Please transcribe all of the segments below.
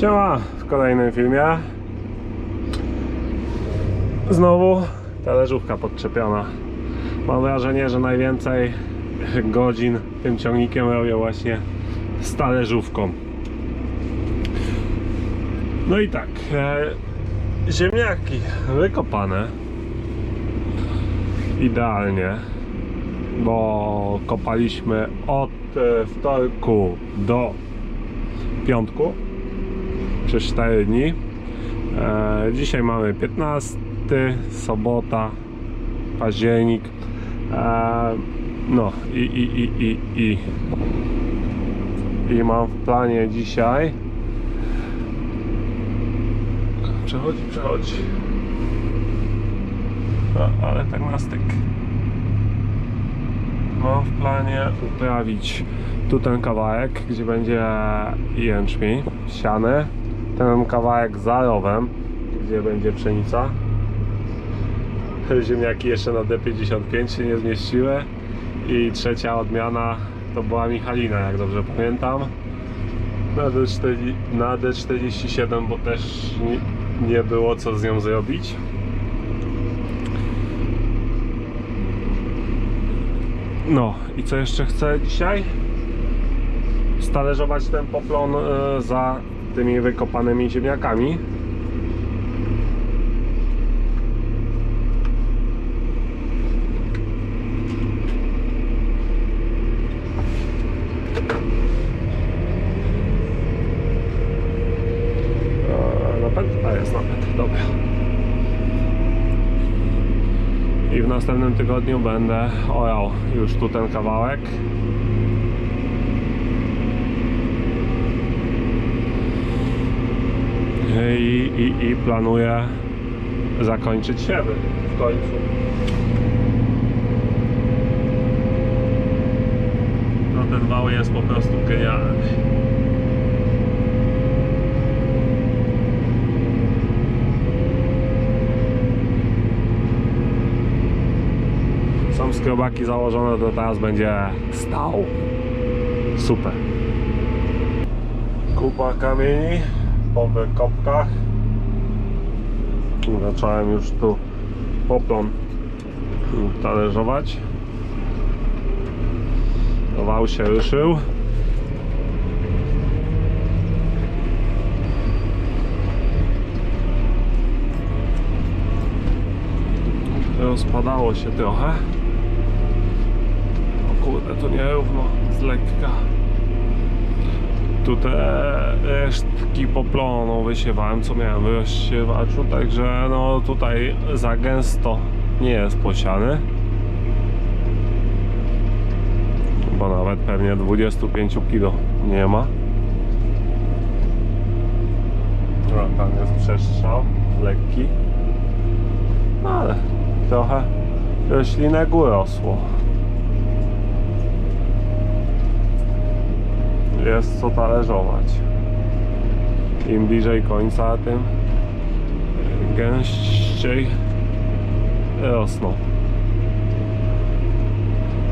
Siema w kolejnym filmie. Znowu talerzówka podczepiona. Mam wrażenie, że najwięcej godzin tym ciągnikiem robię właśnie z talerzówką. No i tak, e, ziemniaki wykopane idealnie, bo kopaliśmy od e, wtorku do piątku przez 4 dni. E, dzisiaj mamy 15, sobota, październik. E, no i, i, i, i, i, i mam w planie dzisiaj. Przechodzi, przechodzi. No, ale tak na styk. Mam w planie uprawić tu ten kawałek, gdzie będzie jęczmień siany. Ten kawałek za rowem, gdzie będzie pszenica. Ziemniaki jeszcze na D55 się nie zmieściły. I trzecia odmiana to była Michalina, jak dobrze pamiętam. Na, D40, na D47, bo też nie, nie było co z nią zrobić. No i co jeszcze chcę dzisiaj? Stalerzować ten poplon e, za tymi wykopanymi ziemniakami. E. I w następnym tygodniu będę orał już tu ten kawałek. I, i, i planuję zakończyć siewy w końcu. No ten wał jest po prostu genialny. Są skrobaki założone, to teraz będzie stał. Super. Kupa kamieni po wykopkach. Zacząłem już tu poplon talerzować. Wał się ruszył. Rozpadało się trochę. O kurde, to nierówno, z lekka. Tu te resztki poplonu wysiewałem, co miałem w rozsiewaczu, także no tutaj za gęsto nie jest posiany. Bo nawet pewnie 25 kg nie ma. No, tam jest przestrzał, lekki. No ale trochę roślinek urosło. Jest co talerzować. Im bliżej końca, tym gęściej rosną.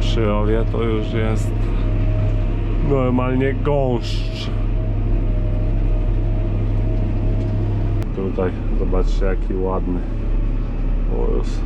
Przy rowie to już jest normalnie gąszcz. Tutaj zobaczcie jaki ładny urósł.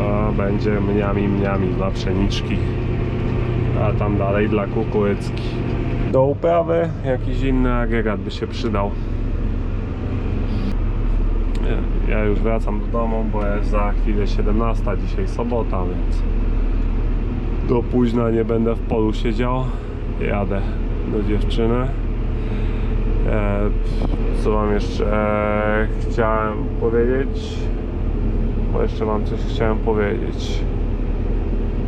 A będzie mniami mniami dla pszeniczki, a tam dalej dla kukurycki. Do uprawy jakiś inny agregat by się przydał. Ja- Ja już wracam do domu, bo jest za chwilę 17, dzisiaj sobota, więc do późna nie będę w polu siedział. Jadę do dziewczyny. E, co wam jeszcze e, chciałem powiedzieć? Bo jeszcze wam coś chciałem powiedzieć.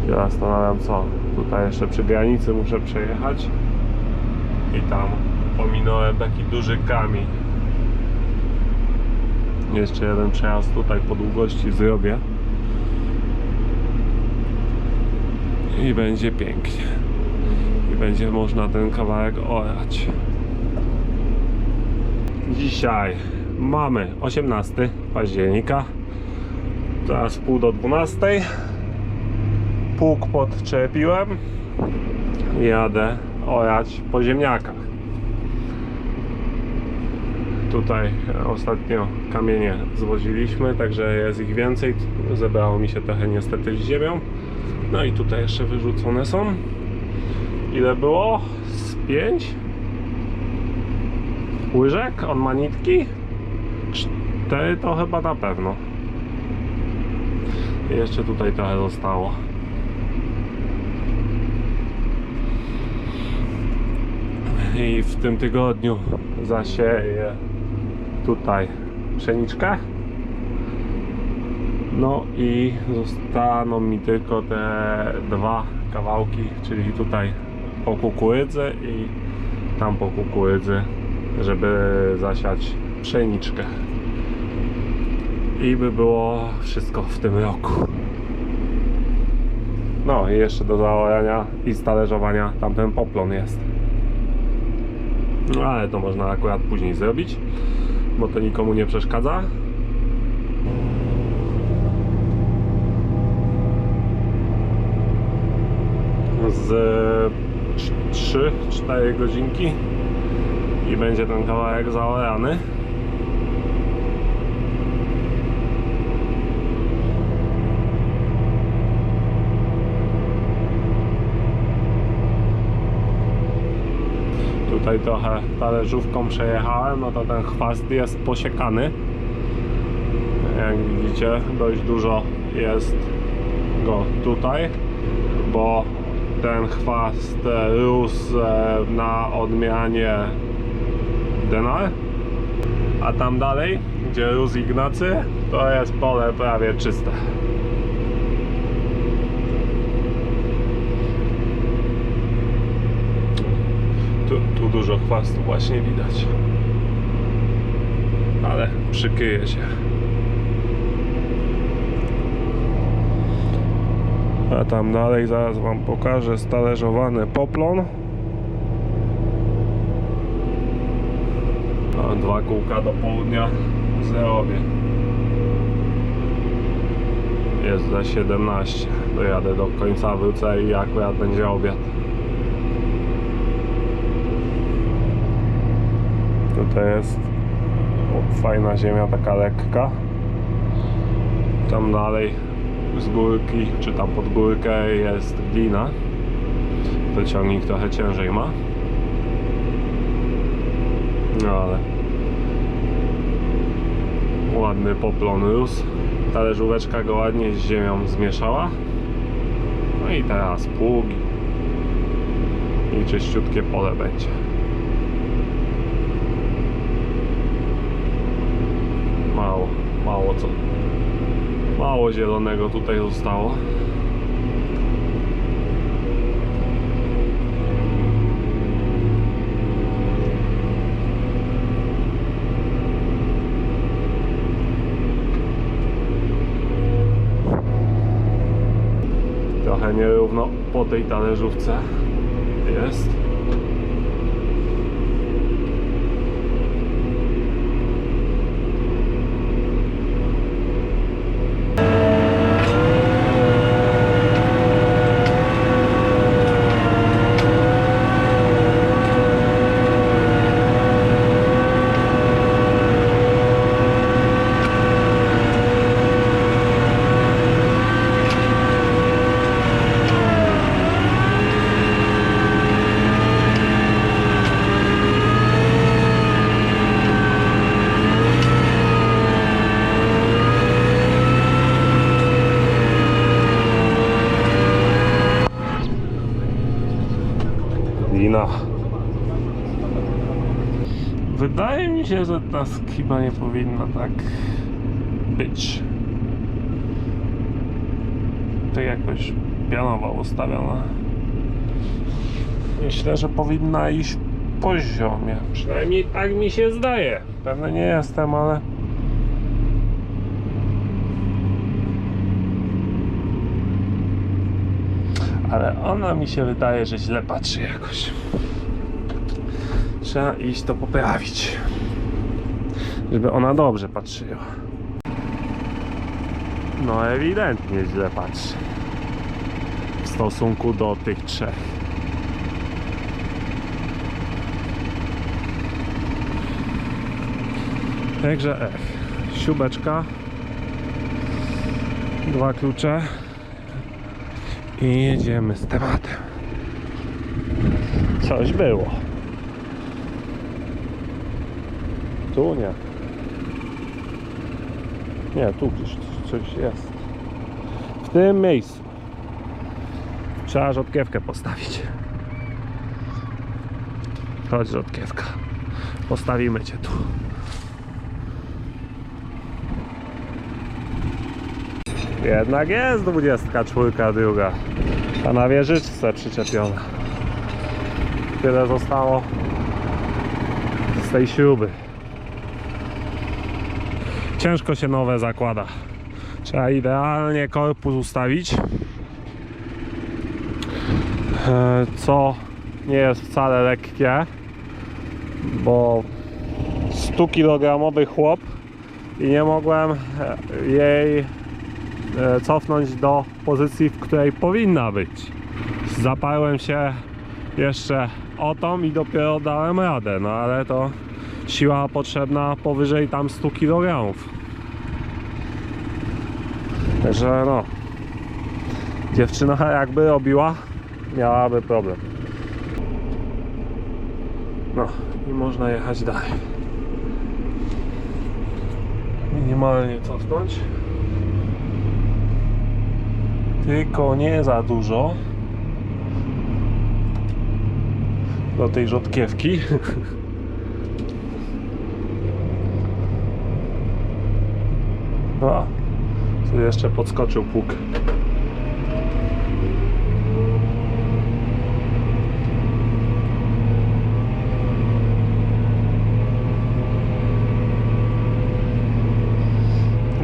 Ja zastanawiam co. Tutaj jeszcze przy granicy muszę przejechać i tam pominąłem taki duży kamień. Jeszcze jeden przejazd tutaj po długości zrobię. I będzie pięknie. I będzie można ten kawałek orać. Dzisiaj mamy 18 października. Teraz pół do 12. Pług podczepiłem. Jadę orać po ziemniakach. Tutaj ostatnio kamienie zwoziliśmy, także jest ich więcej. Zebrało mi się trochę niestety z ziemią. No i tutaj jeszcze wyrzucone są. Ile było? Z 5 łyżek? On ma nitki? 4 to chyba na pewno. Jeszcze tutaj trochę zostało. I w tym tygodniu zasieję tutaj pszeniczkę. No i zostaną mi tylko te dwa kawałki, czyli tutaj po kukurydzy i tam po kukurydzy, żeby zasiać pszeniczkę. I by było wszystko w tym roku. No i jeszcze do zaorania i stalerzowania tamten poplon jest. No ale to można akurat później zrobić, bo to nikomu nie przeszkadza. Z 3-4 godzinki i będzie ten kawałek zaorany. Tutaj trochę talerzówką przejechałem, no to ten chwast jest posiekany. Jak widzicie, dość dużo jest go tutaj, bo ten chwast rósł e, na odmianie Denar, a tam dalej, gdzie rósł Ignacy, to jest pole prawie czyste. Tu, tu dużo chwastu właśnie widać. Ale przykryje się. A tam dalej zaraz wam pokażę stależowany poplon. A dwa kółka do południa zrobię. Jest za 17. Dojadę do końca, wrócę i akurat będzie obiad. Tutaj jest fajna ziemia, taka lekka. Tam dalej z górki, czy tam pod górkę jest glina. To ciągnik trochę ciężej ma. No ale ładny poplon rósł. Talerzóweczka go ładnie z ziemią zmieszała. No i teraz pługi. I czyściutkie pole będzie. Mało, co. Mało zielonego tutaj zostało. Trochę nierówno po tej talerzówce jest. Lina. Wydaje mi się, że ta skiba nie powinna tak być. Tak jakoś pionowo ustawiona. Myślę, że powinna iść poziomie. Przynajmniej tak mi się zdaje. Pewny nie jestem, ale. Ale ona mi się wydaje, że źle patrzy jakoś. Trzeba iść to poprawić. Żeby ona dobrze patrzyła. No ewidentnie źle patrzy. W stosunku do tych trzech. Także ech, siubeczka, dwa klucze i jedziemy z tematem. Coś było. Tu nie. Nie, tu gdzieś coś jest. W tym miejscu. Trzeba rzodkiewkę postawić. Chodź rzodkiewka. Postawimy cię tu. Jednak jest 24 druga. A na wieżyczce przyczepiona. Tyle zostało z tej śruby. Ciężko się nowe zakłada. Trzeba idealnie korpus ustawić. E, Co nie jest wcale lekkie, bo 100 kg chłop i nie mogłem e, jej e, cofnąć do pozycji, w której powinna być. Zaparłem się jeszcze o tą i dopiero dałem radę, no ale to siła potrzebna powyżej tam 100 kg. Także no, dziewczyna jakby robiła, miałaby problem. No i można jechać dalej. Minimalnie cofnąć. Tylko nie za dużo. Do tej rzodkiewki. A, tu jeszcze podskoczył pług.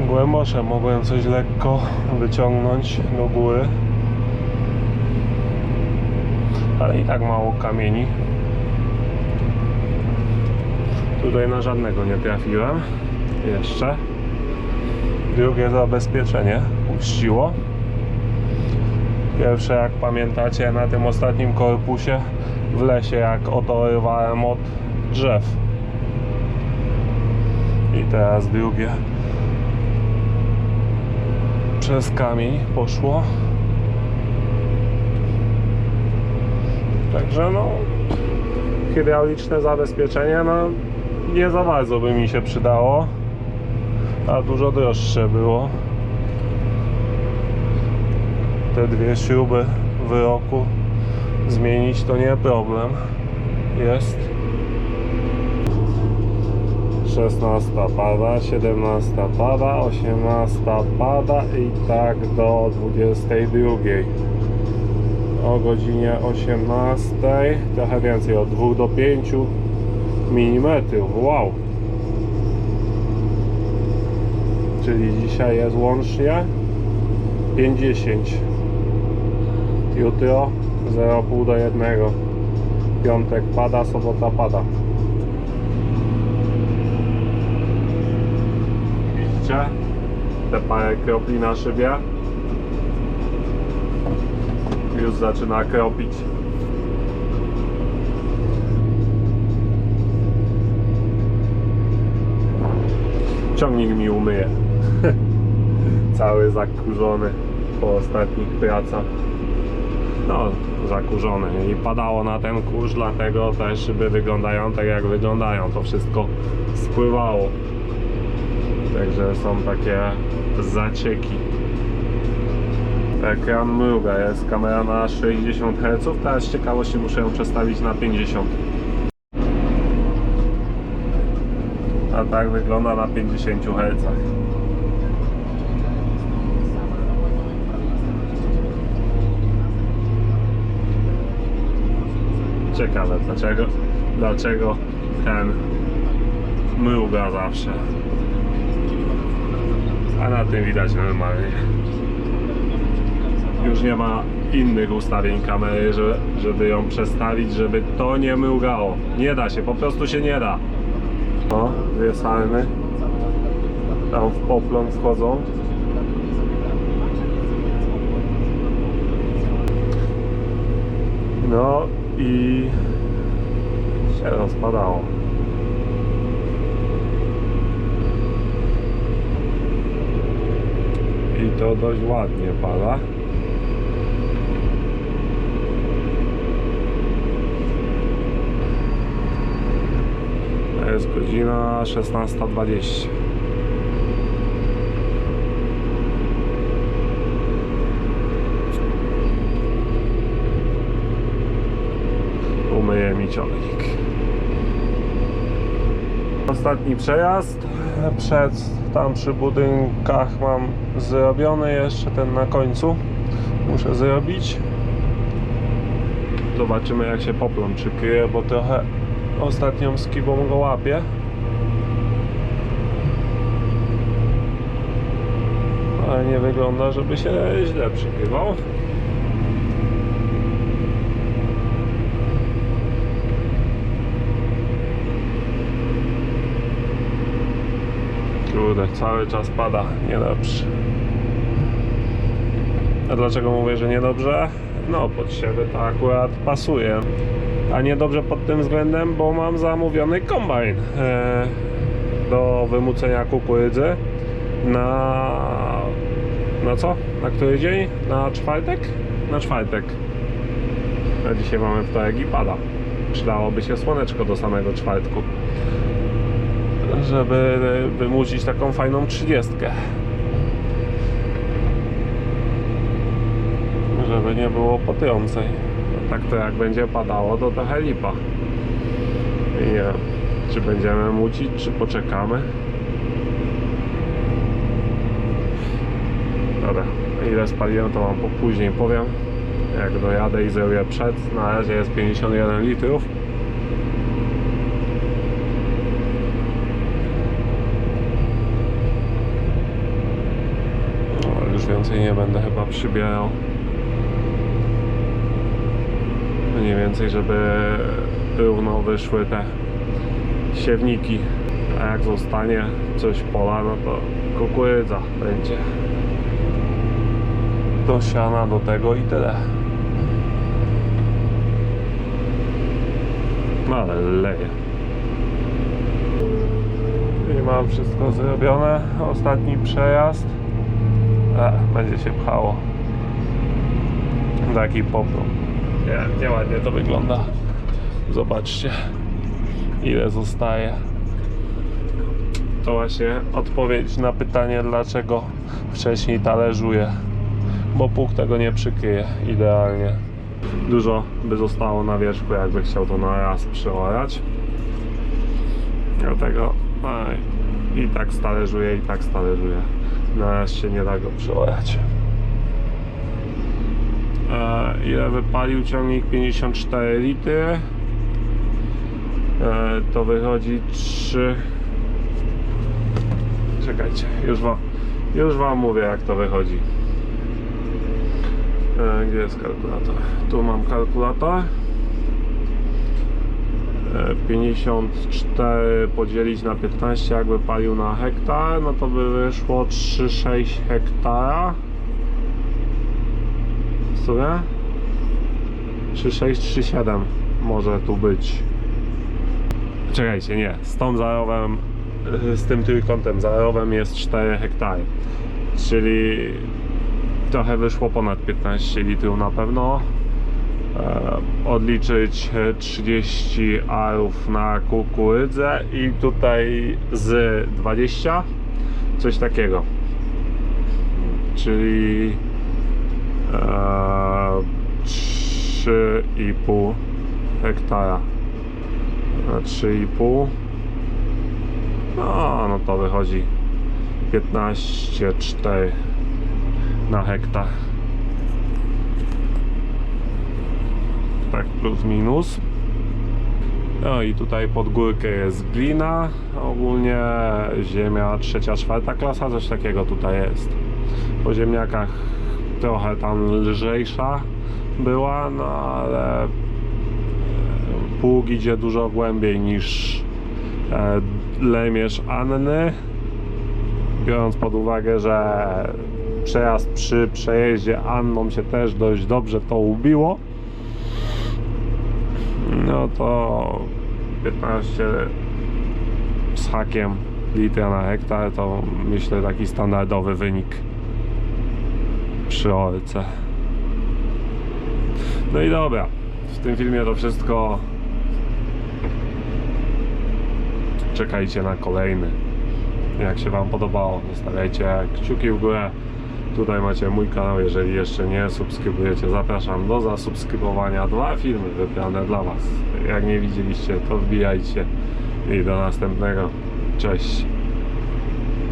Głębosze mogłem coś lekko wyciągnąć do góry. Ale i tak mało kamieni. Tutaj na żadnego nie trafiłem. Jeszcze. Drugie zabezpieczenie uczciło. Pierwsze, jak pamiętacie, na tym ostatnim korpusie w lesie, jak otorywałem od drzew. I teraz drugie przez kamień poszło. Także no hydrauliczne zabezpieczenie no nie za bardzo by mi się przydało a dużo droższe było. Te dwie śruby w roku zmienić to nie problem. Jest. 16 pada, 17 pada, 18 pada i tak do 22 o godzinie 18 trochę więcej, od 2 do 5 mm wow czyli dzisiaj jest łącznie 50 jutro 0,5 do 1 piątek pada, sobota pada. Widzicie? Te parę kropli na szybie. Już zaczyna kropić. Ciągnik mi umyje cały zakurzony po ostatnich pracach. No, zakurzony i padało na ten kurz, dlatego te szyby wyglądają tak jak wyglądają. To wszystko spływało. Także są takie zacieki. Ekran mruga, jest kamera na 60 Hz, teraz z ciekawości muszę ją przestawić na 50. A tak wygląda na 50 Hz. Ciekawe dlaczego, dlaczego ten mruga zawsze. A na tym widać normalnie. Już nie ma innych ustawień kamery, że, żeby ją przestawić, żeby to nie mrugało. Nie da się, po prostu się nie da. No, dwie salny. Tam w poplon wchodzą. No i się rozpadało. I to dość ładnie pada. Jest godzina 16.20. Ostatni przejazd. Przed tam przy budynkach mam zrobiony jeszcze ten na końcu. Muszę zrobić. Zobaczymy jak się poplon przykryje bo trochę ostatnią skibą go łapię. Ale nie wygląda żeby się źle przykrywał Kurde, cały czas pada, niedobrze. A dlaczego mówię, że niedobrze? No, pod siebie to akurat pasuje. A niedobrze pod tym względem, bo mam zamówiony kombajn e, do wymucenia kukurydzy na... na co? Na który dzień? Na czwartek? Na czwartek. A dzisiaj mamy wtorek i pada. Przydałoby się słoneczko do samego czwartku żeby wymusić taką fajną trzydziestkę. Żeby nie było potyjącej. No tak to jak będzie padało, to trochę lipa. I nie czy będziemy mucić, czy poczekamy. Dobra, ile spaliłem, to wam później powiem. Jak dojadę i zrobię przed, na razie jest 51 litrów. No, już nie będę chyba przybierał. Mniej więcej, żeby równo wyszły te siewniki. A jak zostanie coś pola, no to kukurydza będzie. Do siana, do tego i tyle. No ale leje. I mam wszystko zrobione. Ostatni przejazd. Będzie się pchało. Taki poplon. Nie, nieładnie to wygląda. Zobaczcie, ile zostaje. To właśnie odpowiedź na pytanie, dlaczego wcześniej talerzuje. Bo pług tego nie przykryje idealnie. Dużo by zostało na wierzchu, jakby chciał to na raz przeorać. Dlatego aj, i tak stależuje, i tak stależuje. Na raz się nie da go przeorać. E, ile wypalił ciągnik? 54 litry e, to wychodzi 3 czekajcie już wam, już wam mówię jak to wychodzi. E, gdzie jest kalkulator? Tu mam kalkulator 54 podzielić na 15 jakby palił na hektar no to by wyszło 3,6 hektara. W sumie? 3,6, 3,7 może tu być. Czekajcie, nie, z tą zarowem y, z tym trójkątem zarowem jest 4 hektary. Czyli trochę wyszło ponad 15 litrów na pewno. e, odliczyć e, 30 arów na kukurydzę i tutaj z 20 coś takiego. Czyli e, 3,5 hektara. Na 3,5 no, no to wychodzi 15,4 na hektar tak plus minus. No i tutaj pod górkę jest glina. Ogólnie ziemia trzecia, czwarta klasa coś takiego tutaj jest. Po ziemniakach trochę tam lżejsza była no ale pług idzie dużo głębiej niż e, Lemierz Anny. Biorąc pod uwagę, że przejazd przy przejeździe Anną się też dość dobrze to ubiło, no to 15 z hakiem litra na hektar to myślę taki standardowy wynik przy orce. No i dobra, w tym filmie to wszystko. Czekajcie na kolejny. Jak się Wam podobało, zostawiajcie kciuki w górę. Tutaj macie mój kanał, jeżeli jeszcze nie subskrybujecie, zapraszam do zasubskrybowania. Dwa filmy wybrane dla Was. Jak nie widzieliście, to wbijajcie i do następnego. Cześć.